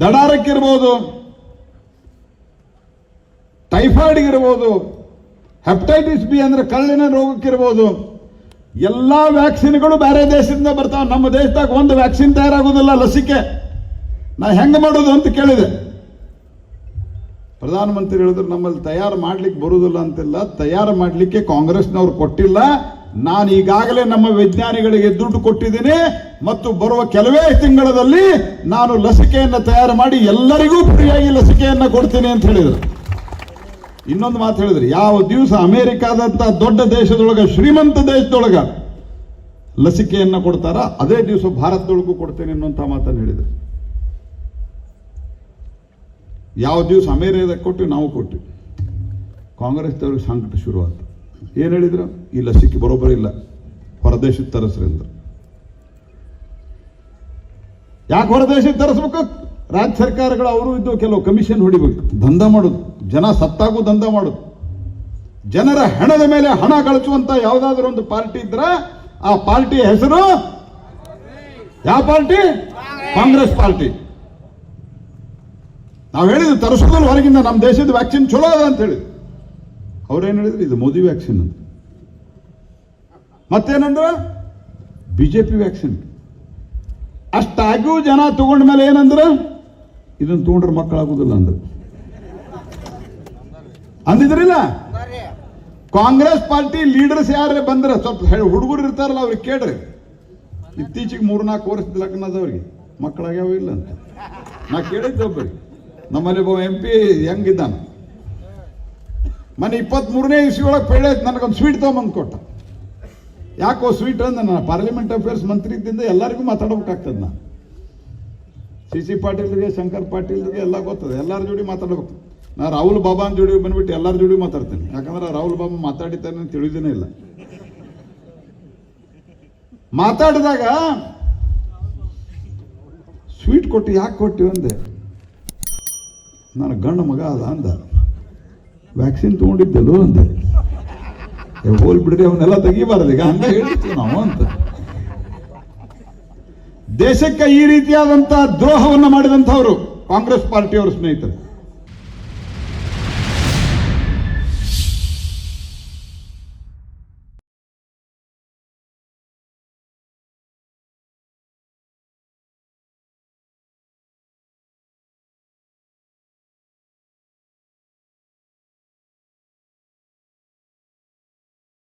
ದಡಾರಕ್ಕಿರ್ಬೋದು, ಟೈಫಾಯ್ಡ್ಗಿರ್ಬೋದು, hepatitis B ಅಂದ್ರೆ ಕಳ್ಳಿನ ರೋಗಕ್ಕಿರ್ಬೋದು, ಎಲ್ಲ ವ್ಯಾಕ್ಸಿನ್ಗಳು ಬೇರೆ ದೇಶದಿಂದ ಬರ್ತಾವ. ನಮ್ಮ ದೇಶದಾಗ ಒಂದು ವ್ಯಾಕ್ಸಿನ್ ತಯಾರಾಗೋದಿಲ್ಲ ಲಸಿಕೆ. ನಾ ಹೆಂಗೆ ಮಾಡೋದು ಅಂತ ಕೇಳಿದೆ. ಪ್ರಧಾನಮಂತ್ರಿ ಹೇಳಿದ್ರು, ನಮ್ಮಲ್ಲಿ ತಯಾರು ಮಾಡ್ಲಿಕ್ಕೆ ಬರುವುದಿಲ್ಲ ಅಂತಿಲ್ಲ. ತಯಾರು ಮಾಡಲಿಕ್ಕೆ ಕಾಂಗ್ರೆಸ್ನವ್ರು ಕೊಟ್ಟಿಲ್ಲ. ನಾನು ಈಗಾಗಲೇ ನಮ್ಮ ವಿಜ್ಞಾನಿಗಳಿಗೆ ದುಡ್ಡು ಕೊಟ್ಟಿದ್ದೀನಿ ಮತ್ತು ಬರುವ ಕೆಲವೇ ತಿಂಗಳಲ್ಲಿ ನಾನು ಲಸಿಕೆಯನ್ನು ತಯಾರು ಮಾಡಿ ಎಲ್ಲರಿಗೂ ಫ್ರೀಯಾಗಿ ಲಸಿಕೆಯನ್ನು ಕೊಡ್ತೀನಿ ಅಂತ ಹೇಳಿದರು. ಇನ್ನೊಂದು ಮಾತು ಹೇಳಿದ್ರು, ಯಾವ ದಿವಸ ಅಮೆರಿಕಾದಂತ ದೊಡ್ಡ ದೇಶದೊಳಗ, ಶ್ರೀಮಂತ ದೇಶದೊಳಗ ಲಸಿಕೆಯನ್ನು ಕೊಡ್ತಾರ, ಅದೇ ದಿವಸ ಭಾರತದೊಳಗೂ ಕೊಡ್ತೇನೆ ಅನ್ನುವಂಥ ಮಾತನ್ನು ಹೇಳಿದರು. ಯಾವ ದಿವಸ ಅಮೇರಿಯಾದಾಗ ಕೊಟ್ಟು ನಾವು ಕೊಟ್ಟು, ಕಾಂಗ್ರೆಸ್ದವ್ರಿಗೆ ಸಂಕಟ ಶುರುವಾಯ್ತು ಏನು ಹೇಳಿದ್ರು? ಈ ಲಸಿಕೆ ಬರೋಬ್ಬರ ಇಲ್ಲ. ಹೊರದೇಶಕ್ಕೆ ತರಿಸ್ರಿ ಅಂದ್ರು ಯಾಕೆ ಹೊರದೇಶಕ್ಕೆ ತರಿಸ್ಬೇಕು? ರಾಜ್ಯ ಸರ್ಕಾರಗಳು ಅವರು ಇದ್ದು ಕೆಲವು ಕಮಿಷನ್ ಹೊಡಿಬೇಕು. ದಂಧ ಮಾಡೋದು. ಜನ ಸತ್ತಾಗೂ ದಂಧ ಮಾಡೋದು. ಜನರ ಹಣದ ಮೇಲೆ ಹಣ ಕಳಚುವಂತ ಯಾವುದಾದ್ರೂ ಒಂದು ಪಾರ್ಟಿ ಇದ್ರ, ಆ ಪಾರ್ಟಿಯ ಹೆಸರು? ಯಾವ ಪಾರ್ಟಿ? ಕಾಂಗ್ರೆಸ್ ಪಾರ್ಟಿ. ನಾವು ಹೇಳಿದ್ವಿ ತರಿಸೋದಿಲ್ಲ ಹೊರಗಿಂದ ನಮ್ಮ ದೇಶದ ವ್ಯಾಕ್ಸಿನ್ ಚಲೋ ಅದ ಅಂತ ಹೇಳಿ ಅವ್ರೇನು ಹೇಳಿದ್ರು ಇದು ಮೋದಿ ವ್ಯಾಕ್ಸಿನ್ ಅಂತ. ಮತ್ತೇನಂದ್ರ? BJP vaccine. ಅಷ್ಟಾಗ್ಯೂ ಜನ ತಗೊಂಡ ಮೇಲೆ ಏನಂದ್ರ? ಇದನ್ನ ತಗೊಂಡ್ರೆ ಮಕ್ಕಳಾಗುದಿಲ್ಲ ಅಂದ್ರೆ. ಅಂದಿದ್ರಿಲ್ಲ? ಕಾಂಗ್ರೆಸ್ ಪಾರ್ಟಿ ಲೀಡರ್ಸ್ ಯಾರೇ ಬಂದ್ರೆ? ಸ್ವಲ್ಪ ಹುಡುಗರು ಇರ್ತಾರಲ್ಲ ಅವ್ರಿಗೆ ಕೇಳ್ರಿ. ಇತ್ತೀಚೆಗೆ ಮೂರ್ನಾಲ್ಕು ವರ್ಷದ ಲಗ್ನದವ್ರಿಗೆ ಮಕ್ಕಳಾಗ್ಯಾವ ಇಲ್ಲ ಅಂತ. ನಾ ಕೇಳಿದ್ದೆ ಒಬ್ಬರಿಗೆ ನಮ್ಮಲ್ಲಿ ಒಬ್ಬ ಎಂ ಪಿ ಹೆಂಗಿದ್ದಾನ? ಮನೆ ಇಪ್ಪತ್ತ್ಮೂರನೇ ಇಸ್ವಿ ಒಳಗೆ ಪೇಳೆ ನನಗೊಂದು ಸ್ವೀಟ್ ತೊಗೊಂಬಂದು ಕೊಟ್ಟ. ಯಾಕೋ ಸ್ವೀಟ್ ಅಂದ್ರೆ ನಾನು ಪಾರ್ಲಿಮೆಂಟ್ ಅಫೇರ್ಸ್ ಮಂತ್ರಿ ಇದ್ದಿಂದ ಎಲ್ಲರಿಗೂ ಮಾತಾಡ್ಬೇಕಾಗ್ತದೆ ನಾನು. ಸಿ ಸಿ ಪಾಟೀಲ್ಗೆ ಶಂಕರ್ ಪಾಟೀಲ್ಗೆ ಎಲ್ಲ ಗೊತ್ತದೆ, ಎಲ್ಲರ ಜೋಡಿ ಮಾತಾಡ್ಬೇಕು. ನಾ ರಾಹುಲ್ ಬಾಬಾನ್ ಜೋಡಿ ಬಂದ್ಬಿಟ್ಟು ಎಲ್ಲರ ಜೋಡಿ ಮಾತಾಡ್ತೇನೆ. ಯಾಕಂದ್ರೆ ರಾಹುಲ್ ಬಾಬಾ ಮಾತಾಡಿತಾನೆ ಅಂತ ತಿಳಿದೇನೆ ಇಲ್ಲ. ಮಾತಾಡಿದಾಗ ಸ್ವೀಟ್ ಕೊಟ್ಟು ಯಾಕೆ ಕೊಟ್ಟಿವಂದೆ ನಾನು ಗಂಡ ಮಗ ಅದ ಅಂದ. ವ್ಯಾಕ್ಸಿನ್ ತಗೊಂಡಿದ್ದೆಲ್ಲೋ ಅಂತ ಹೋಲ್ ಬಿಡ್ರಿ ಅವನ್ನೆಲ್ಲ ತೆಗಿಬಾರ್ದು. ಈಗ ಹಂಗ ಹೇಳಿರ್ತೀವಿ ನಾವು ಅಂತ. ದೇಶಕ್ಕೆ ಈ ರೀತಿಯಾದಂತಹ ದ್ರೋಹವನ್ನು ಮಾಡಿದಂಥವ್ರು ಕಾಂಗ್ರೆಸ್ ಪಾರ್ಟಿಯವರು ಸ್ನೇಹಿತರು.